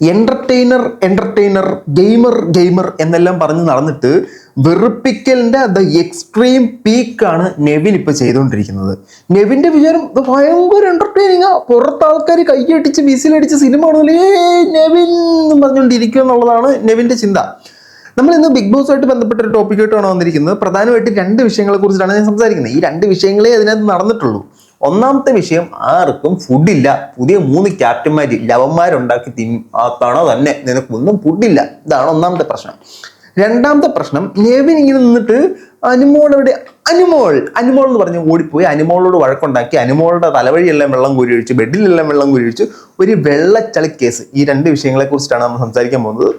Entertainer entertainer gamer gamer എന്നെല്ലാം പറഞ്ഞ് നടന്നിട്ട് വെറുപ്പിക്കലിന്റെ ദ എക്സ്ട്രീം പീക്കാണ് നെവിൻ ഇപ്പോൾ ചെയ്തുകൊണ്ടിരിക്കുന്നത് നെവിന്റെ വിചാരം ഭയങ്കര എന്റർടൈനിങ് പുറത്ത് ആൾക്കാർ കൈയടിച്ച് വിസിലടിച്ച് സിനിമ കാണുന്നില്ലേ "ഏയ് നെവിൻ എന്ന് പറഞ്ഞുകൊണ്ടിരിക്കുക എന്നുള്ളതാണ് നെവിന്റെ ചിന്ത. നമ്മൾ ഇന്ന് ബിഗ് ബോസുമായിട്ട് ബന്ധപ്പെട്ട ഒരു ടോപ്പിക്കായിട്ടാണ് വന്നിരിക്കുന്നത്. പ്രധാനമായിട്ട് രണ്ട് വിഷയങ്ങളെ കുറിച്ചിട്ടാണ് ഞാൻ സംസാരിക്കുന്നത്. ഈ രണ്ട് വിഷയങ്ങളെ അതിനകത്ത് നടന്നിട്ടുള്ളൂ. ഒന്നാമത്തെ വിഷയം ആർക്കും ഫുഡില്ല പുതിയ മൂന്ന് ക്യാപ്റ്റന്മാർ ലവന്മാരുണ്ടാക്കി തിന്നാത്താണോ തന്നെ? നിനക്കൊന്നും ഫുഡില്ല ഇതാണ് ഒന്നാമത്തെ പ്രശ്നം. രണ്ടാമത്തെ പ്രശ്നം ലേവിൻ ഇങ്ങനെ നിന്നിട്ട് അനുമോളവിടെ അനുമോൾ. അനുമോൾ എന്ന് പറഞ്ഞ് ഓടിപ്പോയി. അനുമോളോട് വഴക്കുണ്ടാക്കി. അനുമോളുടെ തലവഴിയെല്ലാം വെള്ളം കോരി ഒഴിച്ച് ബെഡിലെല്ലാം വെള്ളം കോരി ഒഴിച്ച് ഒരു വെള്ളച്ചളി കേസ് ഈ രണ്ട് വിഷയങ്ങളെ കുറിച്ചിട്ടാണ് നമ്മൾ സംസാരിക്കാൻ പോകുന്നത്.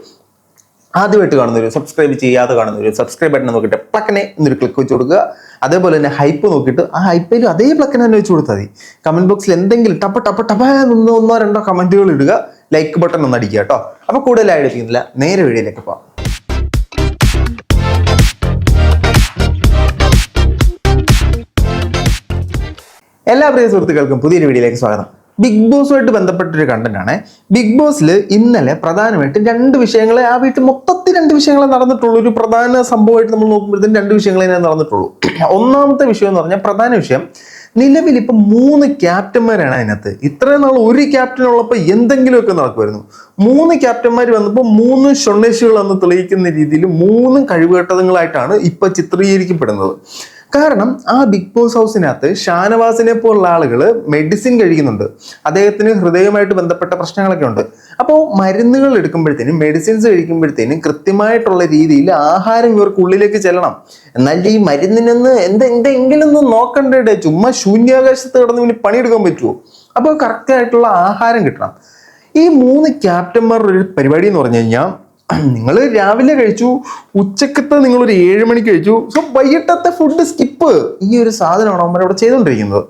ആദ്യമായിട്ട് കാണുന്നവർ സബ്സ്ക്രൈബ് ചെയ്യാതെ കാണുന്നവർ സബ്സ്ക്രൈബ് ബട്ടൺ നോക്കിയിട്ട് പ്ലക്കനെ എന്നൊരു ക്ലിക്ക് വെച്ച് കൊടുക്കുക. അതേപോലെ തന്നെ ഹൈപ്പ് നോക്കിയിട്ട് ആ ഹൈപ്പിലും അതേ പ്ലക്കനെ തന്നെ വെച്ച് കൊടുത്താൽ മതി. കമന്റ് ബോക്സിൽ എന്തെങ്കിലും ടപ്പ ടപ്പ ടപ്പ എന്ന് ഒന്നോ രണ്ടോ കമന്റുകൾ ഇടുക. ലൈക്ക് ബട്ടൺ ഒന്ന് അടിക്കുക കേട്ടോ അപ്പൊ കൂടുതലായി എടുക്കുന്നില്ല നേരെ വീഡിയോയിലേക്ക് പോവാം. എല്ലാ പ്രിയ സുഹൃത്തുക്കൾക്കും പുതിയൊരു വീഡിയോയിലേക്ക് സ്വാഗതം. ബിഗ് ബോസുമായിട്ട് ബന്ധപ്പെട്ടൊരു കണ്ടന്റാണ്. ബിഗ് ബോസിൽ ഇന്നലെ പ്രധാനമായിട്ടും രണ്ട് വിഷയങ്ങളെ ആ വീട്ടിൽ മൊത്തത്തിൽ രണ്ട് വിഷയങ്ങളെ നടന്നിട്ടുള്ളൂ. ഒരു പ്രധാന സംഭവമായിട്ട് നമ്മൾ നോക്കുമ്പോഴത്തേക്കും രണ്ട് വിഷയങ്ങളെ നടന്നിട്ടുള്ളൂ. ഒന്നാമത്തെ വിഷയം എന്ന് പറഞ്ഞാൽ പ്രധാന വിഷയം നിലവിൽ ഇപ്പം മൂന്ന് ക്യാപ്റ്റന്മാരാണ് അതിനകത്ത്. ഇത്രയും നാൾ ഒരു ക്യാപ്റ്റൻ ഉള്ളപ്പോൾ എന്തെങ്കിലുമൊക്കെ നടക്കുമായിരുന്നു. മൂന്ന് ക്യാപ്റ്റന്മാർ വന്നപ്പോൾ മൂന്ന് ഷൊണ്ണേശുകൾ എന്ന് തെളിയിക്കുന്ന രീതിയിൽ മൂന്നും കഴിവുകെട്ടതുങ്ങളായിട്ടാണ് ഇപ്പൊ ചിത്രീകരിക്കപ്പെടുന്നത്. കാരണം ആ ബിഗ് ബോസ് ഹൗസിനകത്ത് ഷാനവാസിനെ പോലുള്ള ആളുകൾ മെഡിസിൻ കഴിക്കുന്നുണ്ട്. അദ്ദേഹത്തിന് ഹൃദയവുമായിട്ട് ബന്ധപ്പെട്ട പ്രശ്നങ്ങളൊക്കെ ഉണ്ട്. അപ്പോൾ മരുന്നുകൾ എടുക്കുമ്പോഴത്തേനും മെഡിസിൻസ് കഴിക്കുമ്പോഴത്തേനും കൃത്യമായിട്ടുള്ള രീതിയിൽ ആഹാരം ഇവർക്ക് ഉള്ളിലേക്ക് ചെല്ലണം. എന്നാൽ ഈ മരുന്നിനൊന്ന് എന്ത് എന്തെങ്കിലും ഒന്ന് നോക്കണ്ടേ ചുമ്മാ ശൂന്യാകാശത്ത് കിടന്ന് ഇവന് പണിയെടുക്കാൻ പറ്റുമോ അപ്പോൾ കറക്റ്റ് ആയിട്ടുള്ള ആഹാരം കിട്ടണം. ഈ മൂന്ന് ക്യാപ്റ്റന്മാരുടെ ഒരു പരിപാടി എന്ന് പറഞ്ഞു കഴിഞ്ഞാൽ നിങ്ങൾ രാവിലെ കഴിച്ചു ഉച്ചക്കത്തെ നിങ്ങൾ ഒരു ഏഴ് മണിക്ക് കഴിച്ചു സോ വൈകിട്ടത്തെ ഫുഡ് സ്കിപ്പ് ഈ ഒരു സാധനമാണ് അവന്മാർ അവിടെ ചെയ്തുകൊണ്ടിരിക്കുന്നത്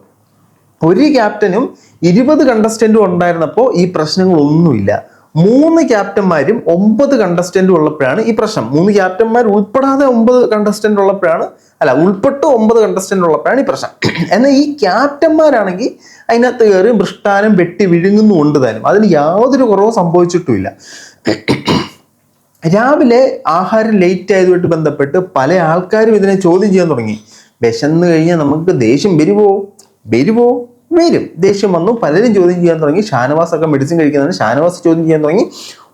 ഒരു ക്യാപ്റ്റനും ഇരുപത് കണ്ടസ്റ്റന്റും ഉണ്ടായിരുന്നപ്പോൾ ഈ പ്രശ്നങ്ങളൊന്നുമില്ല. മൂന്ന് ക്യാപ്റ്റന്മാരും ഒമ്പത് കണ്ടസ്റ്റന്റും ഉള്ളപ്പോഴാണ് ഈ പ്രശ്നം. മൂന്ന് ക്യാപ്റ്റന്മാർ ഉൾപ്പെടാതെ ഒമ്പത് കണ്ടസ്റ്റന്റ് ഉള്ളപ്പോഴാണ് അല്ല ഉൾപ്പെട്ട് ഒമ്പത് കണ്ടസ്റ്റന്റ് ഉള്ളപ്പോഴാണ് ഈ പ്രശ്നം. എന്നാൽ ഈ ക്യാപ്റ്റന്മാരാണെങ്കിൽ അതിനകത്ത് കയറി മൃഷ്ടാനം വെട്ടി വിഴുങ്ങുന്നുണ്ട് താനും. അതിന് യാതൊരു കുറവും സംഭവിച്ചിട്ടുമില്ല. രാവിലെ ആഹാരം ലേറ്റ് ആയതുമായിട്ട് ബന്ധപ്പെട്ട് പല ആൾക്കാരും ഇതിനെ ചോദ്യം ചെയ്യാൻ തുടങ്ങി. വിശന്ന് കഴിഞ്ഞാൽ നമുക്ക് ദേഷ്യം വരുമോ വരുമോ വരും. ദേഷ്യം വന്നു. പലരും ചോദ്യം ചെയ്യാൻ തുടങ്ങി. ഷാനവാസ് ഒക്കെ മെഡിസിൻ കഴിക്കുന്നതാണ് ഷാനവാസ് ചോദ്യം ചെയ്യാൻ തുടങ്ങി.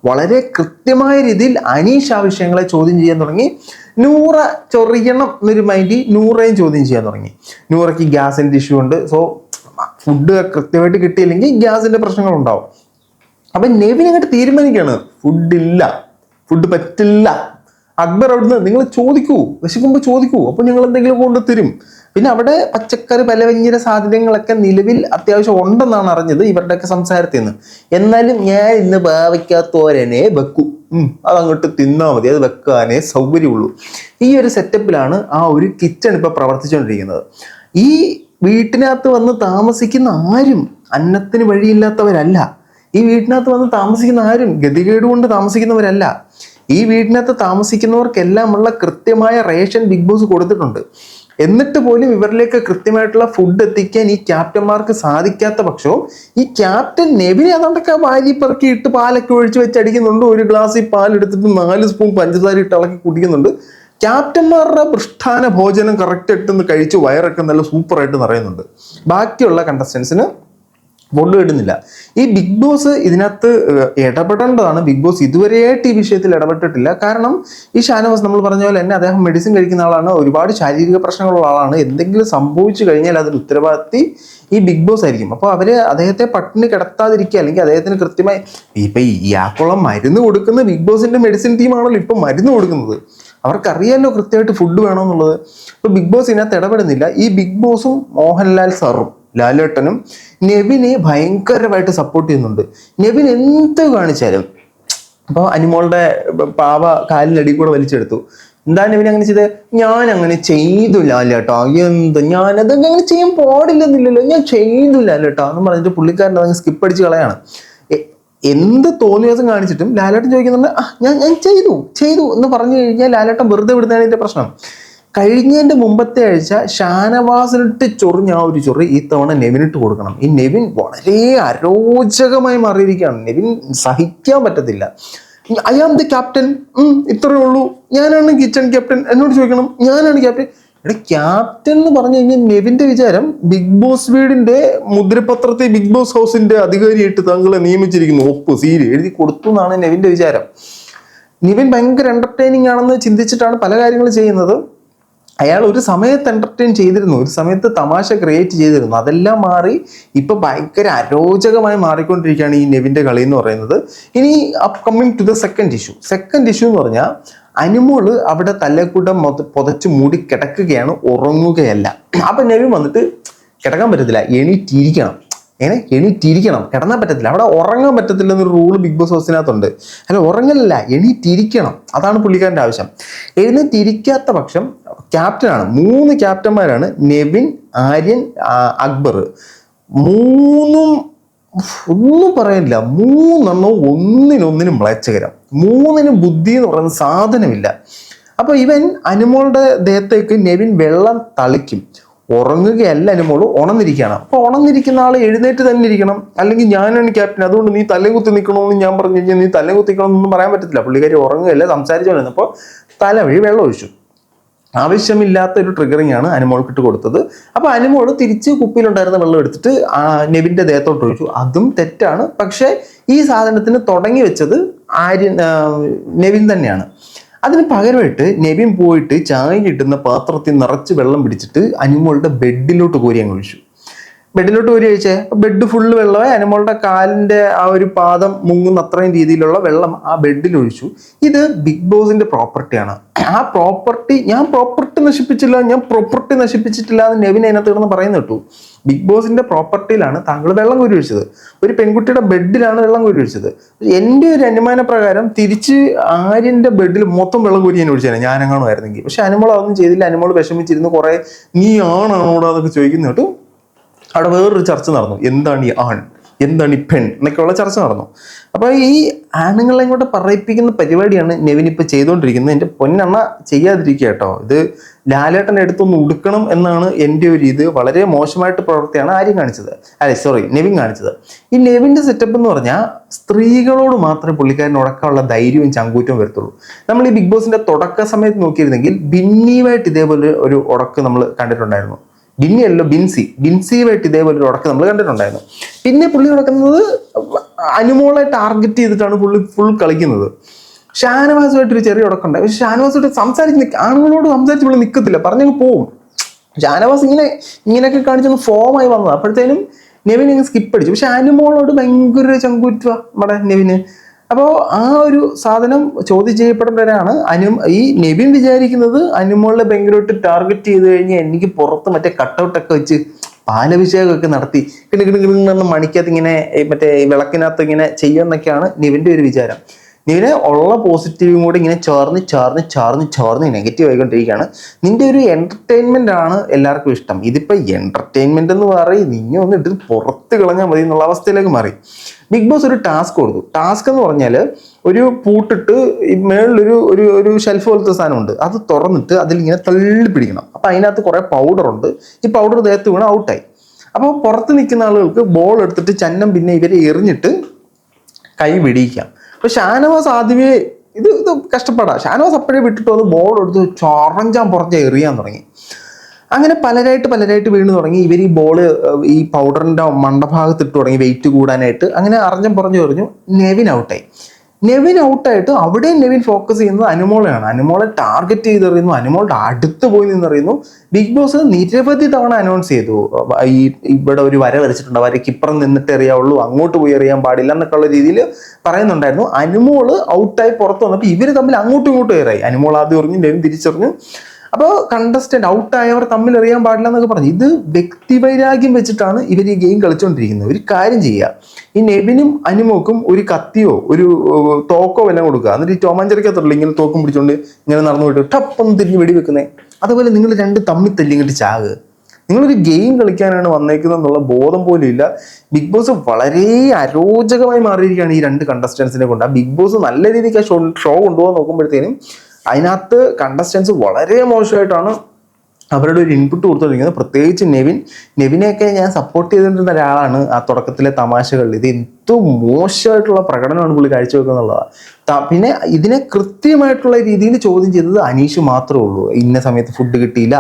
വളരെ കൃത്യമായ രീതിയിൽ അനീഷ് ആ വിഷയങ്ങളെ ചോദ്യം ചെയ്യാൻ തുടങ്ങി. നൂറ ചൊറിയണം എന്നൊരു മൈൻഡിൽ നൂറയും ചോദ്യം ചെയ്യാൻ തുടങ്ങി. നൂറയ്ക്ക് ഗ്യാസിന്റെ ഇഷ്യൂ ഉണ്ട്. സോ ഫുഡ് കൃത്യമായിട്ട് കിട്ടിയില്ലെങ്കിൽ ഗ്യാസിന്റെ പ്രശ്നങ്ങളുണ്ടാവും. അപ്പം നെവിനങ്ങോട്ട് തീരുമാനിക്കാണ് ഫുഡില്ല ഫുഡ് പറ്റില്ല. അക്ബർ അവിടുന്ന് നിങ്ങൾ ചോദിക്കൂ വിശക്കുമ്പോൾ ചോദിക്കൂ. അപ്പൊ ഞങ്ങൾ എന്തെങ്കിലും കൊണ്ട് തരും. പിന്നെ അവിടെ പച്ചക്കറി പലവ്യഞ്ജന സാധനങ്ങളൊക്കെ നിലവിൽ അത്യാവശ്യം ഉണ്ടെന്നാണ് അറിഞ്ഞത് ഇവരുടെയൊക്കെ സംസാരത്തിൽ നിന്ന് എന്നാലും ഞാൻ ഇന്ന് ഭാവിക്കാത്തോരനെ വെക്കൂ. അതങ്ങോട്ട് തിന്നാൽ മതി. അത് വെക്കാനേ സൗകര്യമുള്ളൂ. ഈ ഒരു സെറ്റപ്പിലാണ് ആ ഒരു കിച്ചൺ ഇപ്പൊ പ്രവർത്തിച്ചുകൊണ്ടിരിക്കുന്നത് ഈ വീട്ടിനകത്ത് വന്ന് താമസിക്കുന്ന ആരും അന്നത്തിന് വഴിയില്ലാത്തവരല്ല. ഈ വീട്ടിനകത്ത് വന്ന് താമസിക്കുന്ന ആരും ഗതികേട് കൊണ്ട് താമസിക്കുന്നവരല്ല. ഈ വീട്ടിനകത്ത് താമസിക്കുന്നവർക്കെല്ലാമുള്ള കൃത്യമായ റേഷൻ ബിഗ് ബോസ് കൊടുത്തിട്ടുണ്ട്. എന്നിട്ട് പോലും ഇവരിലേക്ക് കൃത്യമായിട്ടുള്ള ഫുഡ് എത്തിക്കാൻ ഈ ക്യാപ്റ്റന്മാർക്ക് സാധിക്കാത്ത പക്ഷവും ഈ ക്യാപ്റ്റൻ നെവിനെ അതുകൊണ്ടൊക്കെ വാരി പെറുക്കി ഇട്ട് പാലൊക്കെ ഒഴിച്ച് വെച്ച് അടിക്കുന്നുണ്ട്. ഒരു ഗ്ലാസ് പാൽ എടുത്തിട്ട് നാല് സ്പൂൺ പഞ്ചസാര ഇട്ട് ഇളക്കി കുടിക്കുന്നുണ്ട്. ക്യാപ്റ്റന്മാരുടെ പൃഷ്ഠാന ഭോജനം കറക്റ്റ് ആയിട്ടൊന്ന് കഴിച്ച് വയറൊക്കെ നല്ല സൂപ്പറായിട്ട് നിറയുന്നുണ്ട് ബാക്കിയുള്ള കണ്ടസ്റ്റൻസിന് ഫുഡ് കിട്ടുന്നില്ല ഈ ബിഗ് ബോസ് ഇതിനകത്ത് ഇടപെടേണ്ടതാണ്. ബിഗ് ബോസ് ഇതുവരെയായിട്ട് ഈ വിഷയത്തിൽ ഇടപെട്ടിട്ടില്ല. കാരണം ഈ ഷാനവാസ് നമ്മൾ പറഞ്ഞ പോലെ തന്നെ അദ്ദേഹം മെഡിസിൻ കഴിക്കുന്ന ആളാണ്. ഒരുപാട് ശാരീരിക പ്രശ്നങ്ങളുള്ള ആളാണ്. എന്തെങ്കിലും സംഭവിച്ചു കഴിഞ്ഞാൽ അതിന് ഉത്തരവാദിത്തി ഈ ബിഗ് ബോസ് ആയിരിക്കും. അപ്പോൾ അവർ അദ്ദേഹത്തെ പട്ടിണി കിടത്താതിരിക്കുക അല്ലെങ്കിൽ അദ്ദേഹത്തിന് കൃത്യമായി ഇപ്പം ഇയാൾക്കുള്ള മരുന്ന് കൊടുക്കുന്ന ബിഗ് ബോസിന്റെ മെഡിസിൻ ടീമാണല്ലോ ഇപ്പം മരുന്ന് കൊടുക്കുന്നത്. അവർക്കറിയാമല്ലോ കൃത്യമായിട്ട് ഫുഡ് വേണമെന്നുള്ളത് അപ്പോൾ ബിഗ് ബോസ് ഇതിനകത്ത് ഇടപെടുന്നില്ല. ഈ ബിഗ് ബോസും മോഹൻലാൽ സാറും ലാലേട്ടനും നെവിനെ ഭയങ്കരമായിട്ട് സപ്പോർട്ട് ചെയ്യുന്നുണ്ട്. നെവിൻ എന്ത് കാണിച്ചാലും. അപ്പോൾ അനിമോളുടെ പാവ കാലിനടി കൂടെ വലിച്ചെടുത്തു. എന്താ നെവിൻ അങ്ങനെ ചെയ്തത് ഞാൻ അങ്ങനെ ചെയ്തു ലാലേട്ടോ. എന്ത്? ഞാനത് അങ്ങനെ ചെയ്യാൻ പാടില്ലെന്നില്ലല്ലോ. ഞാൻ ചെയ്തു ലാലേട്ടോ എന്ന് പറഞ്ഞിട്ട് പുള്ളിക്കാരന്റെ അതങ്ങ് സ്കിപ്പ് അടിച്ച് കളയാണ്. എന്ത് തോന്നിയതും കാണിച്ചിട്ടും ലാലേട്ടൻ ചോദിക്കുന്നുണ്ട് ആ ഞാൻ ഞാൻ ചെയ്തു ചെയ്തു എന്ന് പറഞ്ഞു കഴിഞ്ഞാൽ ലാലേട്ടൻ വെറുതെ വിടുന്നതാണ് എന്റെ പ്രശ്നം. കഴിഞ്ഞതിന്റെ മുമ്പത്തെ ആഴ്ച ഷാനവാസിനിട്ട് ചൊറിഞ്ഞ ആ ഒരു ചൊറി ഈ തവണ നെവിനിട്ട് കൊടുക്കണം. ഈ നെവിൻ വളരെ അരോചകമായി മാറിയിരിക്കുകയാണ്. നെവിൻ സഹിക്കാൻ പറ്റത്തില്ല. ഐ ആം ദി ക്യാപ്റ്റൻ ഇത്രയേ ഉള്ളൂ. ഞാനാണ് കിച്ചൺ ക്യാപ്റ്റൻ എന്നോട് ചോദിക്കണം ഞാനാണ് ക്യാപ്റ്റൻ ഇവിടെ ക്യാപ്റ്റൻ എന്ന് പറഞ്ഞു കഴിഞ്ഞാൽ നെവിന്റെ വിചാരം ബിഗ് ബോസ് വീടിന്റെ മുദ്രപത്രത്തെ ബിഗ് ബോസ് ഹൗസിന്റെ അധികാരിയായിട്ട് താങ്കളെ നിയമിച്ചിരിക്കുന്നു. ഒപ്പ് സീര് എഴുതി കൊടുത്തു എന്നാണ് നെവിന്റെ വിചാരം. നിവിൻ ഭയങ്കര എന്റർടൈനിങ് ആണെന്ന് ചിന്തിച്ചിട്ടാണ് പല കാര്യങ്ങളും ചെയ്യുന്നത്. അയാൾ ഒരു സമയത്ത് എന്റർടൈൻ ചെയ്തിരുന്നു ഒരു സമയത്ത് തമാശ ക്രിയേറ്റ് ചെയ്തിരുന്നു. അതെല്ലാം മാറി ഇപ്പോൾ ഭയങ്കര അരോചകമായി മാറിക്കൊണ്ടിരിക്കുകയാണ് ഈ നെവിന്റെ കളി എന്ന് പറയുന്നത്. ഇനി upcoming to the second issue second issue എന്ന് പറഞ്ഞാൽ അനിമോൾ അവിടെ തലക്കൂട്ടം മൊത്ത- പുതച്ച് മൂടി കിടക്കുകയാണ് ഉറങ്ങുകയല്ല. അപ്പം നെവിൻ വന്നിട്ട് കിടക്കാൻ പറ്റത്തില്ല എണീറ്റിരിക്കണം. എങ്ങനെ? എണീറ്റിരിക്കണം. കിടന്നാൽ പറ്റത്തില്ല. അവിടെ ഉറങ്ങാൻ പറ്റത്തില്ല എന്നൊരു റൂൾ ബിഗ് ബോസ് ഹൗസിനകത്തുണ്ട്. അല്ല ഉറങ്ങലല്ല. എണീറ്റിരിക്കണം. അതാണ് പുള്ളിക്കാരന്റെ ആവശ്യം. എഴുന്നേറ്റിരിക്കാത്ത പക്ഷം ക്യാപ്റ്റനാണ് മൂന്ന് ക്യാപ്റ്റന്മാരാണ് നെവിൻ ആര്യൻ അക്ബർ. മൂന്നും ഒന്നും പറയാനില്ല. മൂന്നെണ്ണവും ഒന്നിനൊന്നിനും മ്ലേച്ഛകരം. മൂന്നിനും ബുദ്ധി എന്ന് പറയുന്ന സാധനമില്ല. അപ്പോൾ ഇവൻ അനുമോളുടെ ദേഹത്തേക്ക് നെവിൻ വെള്ളം തളിക്കും. ഉറങ്ങുകയല്ല അനുമോൾ ഉണന്നിരിക്കുകയാണ് അപ്പോൾ ഉണന്നിരിക്കുന്ന ആൾ എഴുന്നേറ്റ് തന്നെ ഇരിക്കണം. അല്ലെങ്കിൽ ഞാനാണ് ക്യാപ്റ്റൻ അതുകൊണ്ട് നീ തല്ലേ കുത്തി നിൽക്കണമെന്ന് ഞാൻ പറഞ്ഞു കഴിഞ്ഞാൽ നീ തല്ലേ കുത്തി പറയാൻ പറ്റത്തില്ല. പുള്ളിക്കാരി ഉറങ്ങുകയല്ല തല വീ വെള്ളം ഒഴിച്ചു. ആവശ്യമില്ലാത്ത ഒരു ട്രിഗറിംഗ് ആണ് അനുമോൾക്ക് ഇട്ട് കൊടുത്തത്. അപ്പോൾ അനുമോൾ തിരിച്ച് കുപ്പിയിലുണ്ടായിരുന്ന വെള്ളം എടുത്തിട്ട് ആ നെവിന്റെ ദേഹത്തോട്ട് ഒഴിച്ചു. അതും തെറ്റാണ്. പക്ഷേ ഈ സാധനത്തിന് തുടങ്ങി വെച്ചത് ആര്യൻ നെവിൻ തന്നെയാണ്. അതിന് പകരമായിട്ട് നബിൻ പോയിട്ട് ചായ കിട്ടുന്ന പാത്രത്തിൽ നിറച്ച് വെള്ളം പിടിച്ചിട്ട് അനിമോളുടെ ബെഡിലോട്ട് കോരി അങ്ങ് ഒഴിച്ചു. ബെഡിലോട്ട് ഒരു ചോദിച്ചേ ബെഡ് ഫുള്ള് വെള്ളമായി. അനുമോളുടെ കാലിന്റെ ആ ഒരു പാദം മുങ്ങുന്ന അത്രയും രീതിയിലുള്ള വെള്ളം ആ ബെഡിൽ ഒഴിച്ചു. ഇത് ബിഗ് ബോസിന്റെ പ്രോപ്പർട്ടിയാണ് ആ പ്രോപ്പർട്ടി ഞാൻ പ്രോപ്പർട്ടി നശിപ്പിച്ചില്ല ഞാൻ പ്രോപ്പർട്ടി നശിപ്പിച്ചിട്ടില്ല എന്ന് നെവിൻ അതിനകത്ത് കിടന്ന് പറയുന്ന കേട്ടു. ബിഗ് ബോസിന്റെ പ്രോപ്പർട്ടിയിലാണ് താങ്കൾ വെള്ളം കോരി ഒഴിച്ചത് ഒരു പെൺകുട്ടിയുടെ ബെഡിലാണ് വെള്ളം കോരി ഒഴിച്ചത് എന്റെ ഒരു അനുമാന പ്രകാരം തിരിച്ച് ആര്യന്റെ ബെഡിൽ മൊത്തം വെള്ളം കോരി ഞാൻ ഒഴിച്ചാണ് ഞാൻ ആയിരുന്നെങ്കിൽ പക്ഷെ അനുമോൾ അതൊന്നും ചെയ്തില്ല. അനുമോൾ വിഷമിച്ചിരുന്നു. കുറേ നീ ആണാണോടാ? എന്നൊക്കെ ചോദിക്കുന്ന കേട്ടു. അവിടെ വേറൊരു ചർച്ച നടന്നു. എന്താണ് ഈ ആൺ? എന്താണ് ഈ പെൺ? എന്നൊക്കെയുള്ള ചർച്ച നടന്നു. അപ്പോൾ ഈ ആണുങ്ങളെ ഇങ്ങോട്ട് പറയിപ്പിക്കുന്ന പരിപാടിയാണ് നെവിൻ ഇപ്പൊ ചെയ്തുകൊണ്ടിരിക്കുന്നത് എന്റെ പൊന്നമ്മ ചെയ്യാതിരിക്കുക കേട്ടോ. ഇത് ലാലേട്ടൻ എടുത്തൊന്ന് ഉടുക്കണം എന്നാണ് എന്റെ ഒരു ഇത്. വളരെ മോശമായിട്ട് പ്രവർത്തിയാണ് ആര്യം കാണിച്ചത്. അല്ലെ സോറി നെവിൻ കാണിച്ചത്. ഈ നെവിന്റെ സെറ്റപ്പ് എന്ന് പറഞ്ഞാൽ സ്ത്രീകളോട് മാത്രമേ പുള്ളിക്കാരൻ ഉടക്കമുള്ള ധൈര്യവും ചങ്കൂറ്റവും വരത്തുള്ളൂ. നമ്മൾ ഈ ബിഗ് ബോസിന്റെ തുടക്ക സമയത്ത് നോക്കിയിരുന്നെങ്കിൽ ഭിന്നീവായിട്ട് ഇതേപോലെ ഒരു ഉടക്ക് നമ്മൾ കണ്ടിട്ടുണ്ടായിരുന്നു. ബിന്നി അല്ലോ ബിൻസി. ബിൻസിയുമായിട്ട് ഇതേപോലെ ഒരു ഉടക്കം നമ്മൾ കണ്ടിട്ടുണ്ടായിരുന്നു. പിന്നെ പുള്ളി നടക്കുന്നത് അനുമോളെ ടാർഗറ്റ് ചെയ്തിട്ടാണ് പുള്ളി ഫുൾ കളിക്കുന്നത്. ഷാനവാസുമായിട്ട് ഒരു ചെറിയ ഉടക്കമുണ്ട് പക്ഷെ ഷാനവാസുമായിട്ട് സംസാരിച്ച് ആണുങ്ങളോട് സംസാരിച്ച് പുള്ളി നിൽക്കത്തില്ല പറഞ്ഞങ്ങ് പോവും. ഷാനവാസ് ഇങ്ങനെ ഇങ്ങനെയൊക്കെ കാണിച്ചൊന്ന് ഫോമായി വന്നത്. അപ്പോഴത്തേനും നെവിൻ ഇങ്ങനെ സ്കിപ്പ് അടിച്ചു. പക്ഷെ അനുമോളോട് ഭയങ്കര ചങ്കൂറ്റുക നമ്മുടെ നെവിന്. അപ്പോൾ ആ ഒരു സാധനം ചോദ്യം ചെയ്യപ്പെടുമ്പോഴാണ് അനു ഈ നെവിൻ വിചാരിക്കുന്നത് അനുമോളിലെ ഭയങ്കരമായിട്ട് ടാർഗറ്റ് ചെയ്ത് കഴിഞ്ഞാൽ എനിക്ക് പുറത്ത് മറ്റേ കട്ടൗട്ടൊക്കെ വെച്ച് പാലഭിഷേകമൊക്കെ നടത്തി കിണു കിണു കിണു മണിക്കകത്ത് ഇങ്ങനെ മറ്റേ വിളക്കിനകത്ത് ഇങ്ങനെ ചെയ്യുമെന്നൊക്കെയാണ് നിവിന്റെ ഒരു വിചാരം. നിവിനെ ഉള്ള പോസിറ്റീവും കൂടി ഇങ്ങനെ ചേർന്ന് ചേർന്ന് ചേർന്ന് ചേർന്ന് നെഗറ്റീവ് ആയിക്കൊണ്ടിരിക്കുകയാണ്. നിന്റെ ഒരു എന്റർടൈൻമെന്റ് ആണ് എല്ലാവർക്കും ഇഷ്ടം. ഇതിപ്പോൾ എന്റർടൈൻമെന്റ് എന്ന് പറയും നിന്നെ ഒന്ന് ഇട്ട് പുറത്ത് കളഞ്ഞാൽ മതി എന്നുള്ള അവസ്ഥയിലേക്ക് മാറി. ബിഗ് ബോസ് ഒരു ടാസ്ക് കൊടുത്തു. ടാസ്ക് എന്ന് പറഞ്ഞാൽ ഒരു പൂട്ടിട്ട് മേളിലൊരു ഒരു ഒരു ഷെൽഫ് പോലത്തെ സാധനമുണ്ട്. അത് തുറന്നിട്ട് അതിലിങ്ങനെ തള്ളി പിടിക്കണം. അപ്പോൾ അതിനകത്ത് കുറേ പൗഡറുണ്ട് ഈ പൗഡർ ദേഹത്ത് വീണ് ഔട്ടായി അപ്പോൾ പുറത്ത് നിൽക്കുന്ന ആളുകൾക്ക് ബോൾ എടുത്തിട്ട് ചന്നം പിന്നെ ഇവരെ എറിഞ്ഞിട്ട് കൈ വെടിയിക്കാം. അപ്പൊ ഷാനവാസ് ആദ്യമേ ഇത് ഇത് കഷ്ടപ്പെടാ. ഷാനവാസ് അപ്പോഴേ വിട്ടിട്ട് അത് ബോൾ എടുത്ത് ചൊറഞ്ചാൻ പുറത്ത് എറിയാൻ തുടങ്ങി. അങ്ങനെ പലരായിട്ട് പലരായിട്ട് വീണ് തുടങ്ങി. ഇവർ ഈ ബോൾ ഈ പൗഡറിന്റെ മണ്ടഭാഗത്ത് ഇട്ട് തുടങ്ങി. വെയിറ്റ് കൂടാനായിട്ട്. അങ്ങനെ അറിഞ്ഞം പറഞ്ഞു പറഞ്ഞു നെവിൻ ഔട്ടായി നെവിൻ ഔട്ടായിട്ട് അവിടെയും നെവിൻ ഫോക്കസ് ചെയ്യുന്നത് അനുമോളെയാണ്. അനുമോളെ ടാർഗറ്റ് ചെയ്തെറിയുന്നു. അനുമോളുടെ അടുത്ത് പോയി നിന്നറിയുന്നു. ബിഗ് ബോസ് നിരവധി തവണ അനൗൺസ് ചെയ്തു. ഈ ഇവിടെ ഒരു വര വരച്ചിട്ടുണ്ട്. വരയ്ക്ക് ഇപ്പുറം നിന്നിട്ട് എറിയാവുള്ളൂ അങ്ങോട്ട് പോയി എറിയാൻ പാടില്ല എന്നൊക്കെയുള്ള രീതിയിൽ പറയുന്നുണ്ടായിരുന്നു. അനുമോൾ ഔട്ടായി പുറത്ത് വന്നപ്പോൾ ഇവർ തമ്മിൽ അങ്ങോട്ടും ഇങ്ങോട്ടും ഏറായി. അനുമോൾ ആദ്യം എറിഞ്ഞു നെവിൻ തിരിച്ചറിഞ്ഞു. അപ്പോൾ കണ്ടസ്റ്റന്റ് ഔട്ടായവർ തമ്മിൽ അറിയാൻ പാടില്ല എന്നൊക്കെ പറഞ്ഞു. ഇത് വ്യക്തിവൈരാഗ്യം വെച്ചിട്ടാണ് ഇവർ ഈ ഗെയിം കളിച്ചുകൊണ്ടിരിക്കുന്നത് ഒരു കാര്യം ചെയ്യുക ഈ നെബിനും അനുമോക്കും ഒരു കത്തിയോ ഒരു തോക്കോ വല്ലതും കൊടുക്കുക. എന്നിട്ട് ഈ ടോമാഞ്ചറിക്കത്തുള്ള ഇങ്ങനെ തോക്കും പിടിച്ചോണ്ട് ഇങ്ങനെ നടന്നു പോയിട്ട് ടപ്പൊന്ന് തിരിഞ്ഞ് വെടിവെക്കുന്നേ. അതുപോലെ നിങ്ങൾ രണ്ട് തമ്മിൽ തല്ലിങ്ങിട്ട് ചാക് നിങ്ങളൊരു ഗെയിം കളിക്കാനാണ് വന്നേക്കുന്നത് എന്നുള്ള ബോധം പോലും ഇല്ല. ബിഗ് ബോസ് വളരെ അരോചകമായി മാറിയിരിക്കുകയാണ് ഈ രണ്ട് കണ്ടസ്റ്റൻസിനെ കൊണ്ട്. ആ ബിഗ് ബോസ് നല്ല രീതിക്ക് ആ ഷോ ഷോ കൊണ്ടുപോകാൻ നോക്കുമ്പോഴത്തേനും അതിനകത്ത് കണ്ടസ്റ്റൻസ് വളരെ മോശമായിട്ടാണ് അവരുടെ ഒരു ഇൻപുട്ട് കൊടുത്തുകൊണ്ടിരിക്കുന്നത് പ്രത്യേകിച്ച് നെവിൻ നെവിനെയൊക്കെ ഞാൻ സപ്പോർട്ട് ചെയ്തിരുന്ന ഒരാളാണ് ആ തുടക്കത്തിലെ തമാശകളിൽ. ഇത് ഏറ്റവും മോശമായിട്ടുള്ള പ്രകടനമാണ് പുള്ളി കാഴ്ചവെക്കുന്നുള്ളതാണ് പിന്നെ ഇതിനെ കൃത്യമായിട്ടുള്ള രീതിയിൽ ചോദ്യം ചെയ്തത് അനീഷ് മാത്രമേ ഉള്ളൂ. ഇന്ന സമയത്ത് ഫുഡ് കിട്ടിയില്ല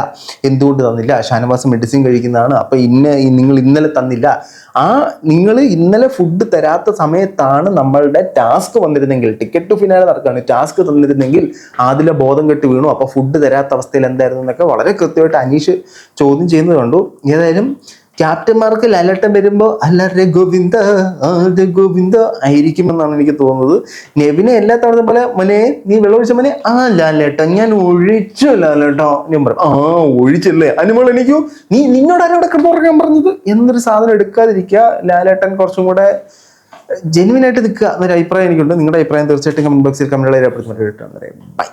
എന്തുകൊണ്ട് തന്നില്ല ഷാനവാസ് മെഡിസിൻ കഴിക്കുന്നതാണ് അപ്പൊ ഇന്ന നിങ്ങൾ ഇന്നലെ തന്നില്ല. ആ നിങ്ങൾ ഇന്നലെ ഫുഡ് തരാത്ത സമയത്താണ് നമ്മളുടെ ടാസ്ക് വന്നിരുന്നെങ്കിൽ ടിക്കറ്റ് ടു ഫിനാലെ നടക്കുകയാണ്. ടാസ്ക് തന്നിരുന്നെങ്കിൽ ആദിലെ ബോധം കെട്ട് വീണു. അപ്പോൾ ഫുഡ് തരാത്ത അവസ്ഥയിൽ എന്തായിരുന്നു എന്നൊക്കെ വളരെ കൃത്യമായിട്ട് അനീഷ് ചോദ്യം ചെയ്യുന്നത് കണ്ടു. ഏതായാലും ക്യാപ്റ്റന്മാർക്ക് ലാലട്ടം വരുമ്പോൾ അല്ലറെ ഗോവിന്ദ ആരുടെ ഗോവിന്ദ ആയിരിക്കുമെന്നാണ് എനിക്ക് തോന്നുന്നത്. നെവിനെ എല്ലാ തവണ പോലെ മോനെ നീ വെള്ളം ഒഴിച്ച മോനെ? ആ ലാലേട്ടൻ ഞാൻ ഒഴിച്ചു ലാലേട്ടോ. ഞാൻ പറയും ആ ഒഴിച്ചല്ലേ? അനുമോൾ എനിക്കോ നീ നിന്നോട് ആരോടെ കിടന്നുറങ്ങാൻ പറഞ്ഞത്? എന്നൊരു സാധനം എടുക്കാതിരിക്കുക. ലാലേട്ടൻ കുറച്ചും കൂടെ ജെനുവിനായിട്ട് നിൽക്കുക എന്നൊരു അഭിപ്രായം എനിക്കുണ്ട്. നിങ്ങളുടെ അഭിപ്രായം തീർച്ചയായിട്ടും കമന്റ് ബോക്സിൽ കമന്റ് രേഖപ്പെടുത്തുന്നവരായിട്ട് ബൈ